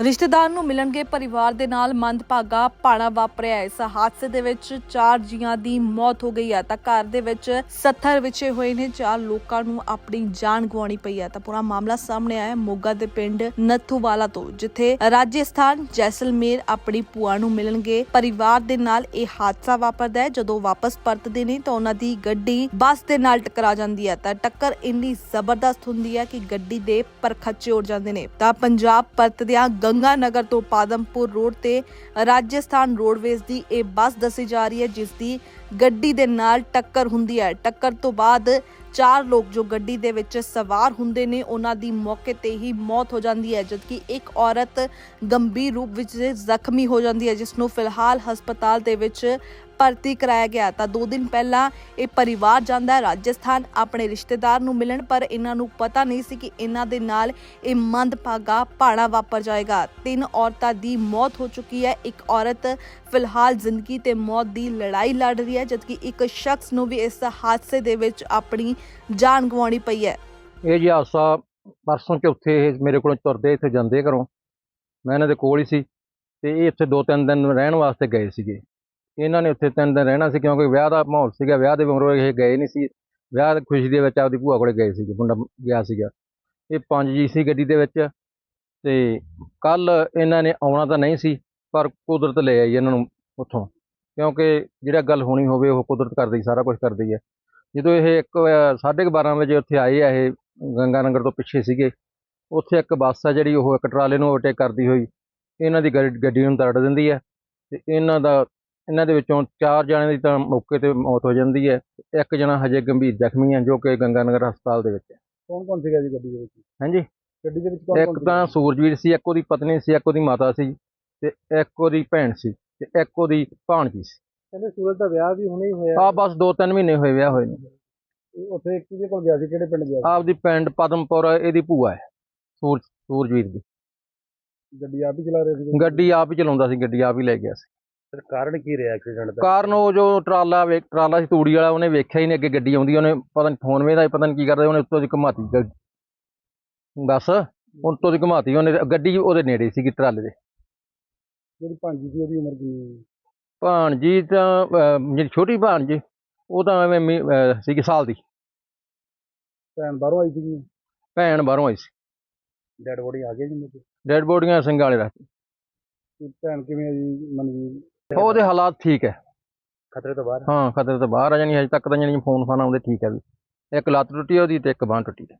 ਰਿਸ਼ਤੇਦਾਰ ਨੂੰ ਮਿਲਣਗੇ ਪਰਿਵਾਰ ਦੇ ਨਾਲ ਮੰਦਭਾਗਾ ਪਾਣਾ ਵਾਪਰਿਆ ਇਸ ਹਾਦਸੇ ਦੇ ਵਿੱਚ ਚਾਰ ਜੀਆਂ ਦੀ ਮੌਤ ਹੋ ਗਈ ਹੈ ਤਾਂ ਘਰ ਦੇ ਵਿੱਚ 70 ਵਿਛੇ ਹੋਏ ਨੇ, ਚਾਰ ਲੋਕਾਂ ਨੂੰ ਆਪਣੀ ਜਾਨ ਗਵਾਉਣੀ ਪਈ ਹੈ। ਤਾਂ ਪੂਰਾ ਮਾਮਲਾ ਸਾਹਮਣੇ ਆਇਆ ਮੋਗਾ ਦੇ ਪਿੰਡ ਨੱਥੂਵਾਲਾ ਤੋਂ, ਜਿੱਥੇ ਰਾਜਸਥਾਨ ਜੈਸਲਮੇਰ ਆਪਣੀ ਭੂਆ ਨੂੰ ਮਿਲਣਗੇ। ਪਰਿਵਾਰ ਦੇ ਨਾਲ ਇਹ ਹਾਦਸਾ ਵਾਪਰਦਾ ਹੈ। ਜਦੋਂ ਵਾਪਸ ਪਰਤਦੇ ਨੇ ਤਾਂ ਉਹਨਾਂ ਦੀ ਗੱਡੀ ਬੱਸ ਦੇ ਨਾਲ ਟਕਰਾ ਜਾਂਦੀ ਹੈ। ਤਾਂ ਟੱਕਰ ਇੰਨੀ ਜ਼ਬਰਦਸਤ ਹੁੰਦੀ ਹੈ ਕਿ ਗੱਡੀ ਦੇ ਪਰਖੱਚੇ ਉੜ ਜਾਂਦੇ ਨੇ। ਤਾਂ ਪੰਜਾਬ ਪਰਤਦਿਆਂ ਗੰਗਾਨਗਰ ਤੋਂ ਪਾਦਮਪੁਰ ਰੋਡ ਤੇ ਰਾਜਸਥਾਨ ਰੋਡਵੇਜ਼ ਦੀ ਇਹ ਬੱਸ ਦੱਸੀ ਜਾ ਰਹੀ ਹੈ, ਜਿਸ ਦੀ ਗੱਡੀ ਦੇ ਨਾਲ ਟੱਕਰ ਹੁੰਦੀ ਹੈ। ਟੱਕਰ ਤੋਂ ਬਾਅਦ ਚਾਰ ਲੋਕ ਜੋ ਗੱਡੀ ਦੇ ਵਿੱਚ ਸਵਾਰ ਹੁੰਦੇ ਨੇ, ਉਹਨਾਂ ਦੀ ਮੌਕੇ ਤੇ ਹੀ ਮੌਤ ਹੋ ਜਾਂਦੀ ਹੈ, ਜਦਕਿ ਇੱਕ ਔਰਤ ਗੰਭੀਰ ਰੂਪ ਵਿੱਚ ਜ਼ਖਮੀ ਹੋ ਜਾਂਦੀ ਹੈ, ਜਿਸ ਨੂੰ ਫਿਲਹਾਲ ਹਸਪਤਾਲ ਦੇ ਵਿੱਚ ਭਰਤੀ ਕਰਾਇਆ ਗਿਆ ਤਾਂ 2 ਦਿਨ ਪਹਿਲਾਂ ਇਹ ਪਰਿਵਾਰ ਜਾਂਦਾ ਹੈ, ਰਾਜਸਥਾਨ ਆਪਣੇ ਰਿਸ਼ਤੇਦਾਰ ਨੂੰ ਮਿਲਣ, ਪਰ ਇਹਨਾਂ ਨੂੰ ਪਤਾ ਨਹੀਂ ਸੀ ਕਿ ਇਹਨਾਂ ਦੇ ਨਾਲ ਇਹ ਮੰਦਭਾਗਾ ਭਾਣਾ ਵਾਪਰ ਜਾਏਗਾ। ਤਿੰਨ ਔਰਤਾਂ ਦੀ ਮੌਤ ਹੋ ਚੁੱਕੀ ਹੈ, ਇੱਕ ਔਰਤ ਫਿਲਹਾਲ ਜ਼ਿੰਦਗੀ ਤੇ ਮੌਤ ਦੀ ਲੜਾਈ ਲੜ ਰਹੀ ਹੈ, ਜਦਕਿ ਇੱਕ ਸ਼ਖਸ ਨੂੰ ਵੀ ਇਸ ਹਾਦਸੇ ਦੇ ਵਿੱਚ ਆਪਣੀ ਜਾਨ ਗਵਾਉਣੀ ਪਈ ਹੈ। ਇਹ ਜੀ ਹਾਦਸਾ ਪਰਸੋਂ ਚੌਥੇ ਇਹ ਮੇਰੇ ਕੋਲੋਂ ਤੁਰਦੇ ਇੱਥੇ ਜਾਂਦੇ ਘਰੋਂ। ਮੈਂ ਇਹਨਾਂ ਦੇ ਕੋਲ ਹੀ ਸੀ ਤੇ ਇਹ ਇੱਥੇ ਦੋ ਤਿੰਨ ਦਿਨ ਰਹਿਣ ਵਾਸਤੇ ਗਏ ਸੀਗੇ। ਇਹਨਾਂ ਨੇ ਉੱਥੇ ਤਿੰਨ ਦਿਨ ਰਹਿਣਾ ਸੀ ਕਿਉਂਕਿ ਵਿਆਹ ਦਾ ਮਾਹੌਲ ਸੀਗਾ, ਵਿਆਹ ਦੇ ਮਗਰੋਂ ਇਹ ਗਏ ਨਹੀਂ ਸੀ। ਵਿਆਹ ਦੀ ਖੁਸ਼ੀ ਦੇ ਵਿੱਚ ਆਪਦੀ ਭੂਆ ਕੋਲੇ ਗਏ ਸੀਗੇ, ਮੁੰਡਾ ਗਿਆ ਸੀਗਾ। ਇਹ ਪੰਜ ਜੀ ਸੀ ਗੱਡੀ ਦੇ ਵਿੱਚ ਤੇ ਕੱਲ ਇਹਨਾਂ ਨੇ ਆਉਣਾ ਤਾਂ ਨਹੀਂ ਸੀ, ਪਰ ਕੁਦਰਤ ਲੈ ਆਈ ਇਹਨਾਂ ਨੂੰ ਉੱਥੋਂ। ਕਿਉਂਕਿ ਜਿਹੜਾ ਗੱਲ ਹੋਣੀ ਹੋਵੇ ਉਹ ਕੁਦਰਤ ਕਰਦੀ ਸਾਰਾ ਕੁਝ ਕਰਦੀ ਹੈ। ਜਦੋਂ ਇਹ ਇੱਕ ਅਹ, ਸਾਢੇ ਕੁ ਬਾਰਾਂ ਵਜੇ ਉੱਥੇ ਆਏ ਆ ਇਹ ਗੰਗਾ ਨਗਰ ਤੋਂ ਪਿੱਛੇ ਸੀਗੇ ਉੱਥੇ ਇੱਕ ਬੱਸ ਆ ਜਿਹੜੀ ਉਹ ਇੱਕ ਟਰਾਲੇ ਨੂੰ ਓਵਰਟੇਕ ਕਰਦੀ ਹੋਈ ਇਹਨਾਂ ਦੀ ਗੱਡੀ ਗੱਡੀ ਨੂੰ ਤੜ ਦਿੰਦੀ ਹੈ ਤੇ ਇਹਨਾਂ ਦਾ ਇਹਨਾਂ ਦੇ ਵਿੱਚੋਂ ਚਾਰ ਜਣਿਆਂ ਦੀ ਤਾਂ ਮੌਕੇ ਤੇ ਮੌਤ ਹੋ ਜਾਂਦੀ ਹੈ। ਇੱਕ ਜਣਾ ਹਜੇ ਗੰਭੀਰ ਜ਼ਖਮੀ ਹੈ ਜੋ ਕਿ ਗੰਗਾ ਨਗਰ ਹਸਪਤਾਲ ਦੇ ਵਿੱਚ ਹੈ। ਕੌਣ ਕੌਣ ਸੀਗਾ ਜੀ ਗੱਡੀ ਦੇ ਵਿੱਚ? ਹਾਂਜੀ। ਗੱਡੀ ਦੇ ਵਿੱਚ ਕੌਣ ਇੱਕ ਤਾਂ ਸੂਰਜਵੀਰ ਸੀ ਇੱਕ ਉਹਦੀ ਪਤਨੀ ਸੀ ਇੱਕ ਉਹਦੀ ਮਾਤਾ ਸੀ ਤੇ ਇੱਕ ਉਹਦੀ ਭੈਣ ਸੀ। ਤੇ ਇੱਕ ਉਹਦੀ ਭਾਣਜੀ ਸੀ ਕਹਿੰਦੇ ਸੂਰਜ ਦਾ ਵਿਆਹ ਵੀ ਹੁਣੇ ਹੀ ਹੋਇਆ ਆ ਬਸ 2-3 ਮਹੀਨੇ ਹੋਏ ਵਿਆਹ ਹੋਏ ਨੇ। ਇਹ ਉੱਥੇ ਕਿਹਦੇ ਕੋਲ ਗਿਆ ਸੀ ਕਿਹੜੇ ਪਿੰਡ ਗਿਆ ਆਪਦੀ ਪਿੰਡ ਪਦਮਪੁਰ ਇਹਦੀ ਭੂਆ ਹੈ ਸੂਰਜ ਸੂਰਜਵੀਰ ਦੀ। ਸੀ ਗੱਡੀ ਆਪ ਹੀ ਚਲਾ ਰਹੇ ਸੀ? ਗੱਡੀ ਆਪ ਹੀ ਚਲਾਉਂਦਾ ਸੀ ਗੱਡੀ ਆਪ ਹੀ ਲੈ ਗਿਆ ਸੀ। ਫਿਰ ਕਾਰਨ ਕੀ ਰਿਹਾ ਐਕਸੀਡੈਂਟ ਦਾ? ਕਾਰਨ ਉਹ ਜੋ ਟਰਾਲਾ ਵੇ ਟਰਾਲਾ ਸੀ ਤੂੜੀ ਵਾਲਾ ਉਹਨੇ ਵੇਖਿਆ ਹੀ ਨਹੀਂ ਅੱਗੇ ਗੱਡੀ ਆਉਂਦੀ ਉਹਨੇ ਪਤਾ ਨਹੀਂ ਫੋਨ ਵੇਦਾ ਪਤਾ ਨਹੀਂ ਕੀ ਕਰਦਾ ਉਹਨੇ ਉੱਤੋਂ ਦੀ ਘਮਾਤੀ। ਗ- ਬਸ ਉੱਤੋਂ ਦੀ ਘਮਾਤੀ ਉਹਨੇ ਗੱਡੀ ਉਹਦੇ ਨੇੜੇ ਸੀਗੀ ਟਰਾਲੇ ਦੇ। ਜਿਹੜੀ ਭਾਂਜੀ ਸੀ ਉਹਦੀ ਉਮਰ ਕਿੰਨੀ ਭਾਣਜੀ ਤਾਂ ਅਹ, ਜਿਹੜੀ ਛੋਟੀ ਭਾਣਜੀ ਉਹ ਤਾਂ ਐਵੇਂ ਮੀ- ਅਹ, ਸੀਗੀ ਸਾਲ ਦੀ। ਭੈਣ ਬਾਹਰੋਂ ਆਈ ਸੀਗੀ? ਭੈਣ ਬਾਹਰੋਂ ਆਈ ਸੀ। ਡੈਡ ਬੋਡੀ ਆ ਗਈ ਜੀ ਮੇਰੇ ਡੈਡ ਬੋਡੀਆਂ ਸਿੰਘਾਂ ਵਾਲੇ ਰੱਖ ਤੇ ਭੈਣ ਕਿਵੇਂ ਆ ਜੀ ਮਨਵੀਰ ਉਹਦੇ ਹਾਲਾਤ ਠੀਕ ਹੈ। ਖਤਰੇ ਤੋਂ ਬਾਹਰ ਹਾਂ? ਖਤਰੇ ਤੋਂ ਬਾਹਰ ਆ ਜਾਣੀ ਹਜੇ ਤੱਕ ਤਾਂ ਜਾਣੀ ਫੋਨ ਫਾਨ ਆਉਂਦੇ ਠੀਕ ਹੈ ਵੀ। ਇੱਕ ਲੱਤ ਟੁੱਟੀ ਉਹਦੀ ਤੇ ਇੱਕ ਬਾਂਹ ਟੁੱਟੀ ਹੈ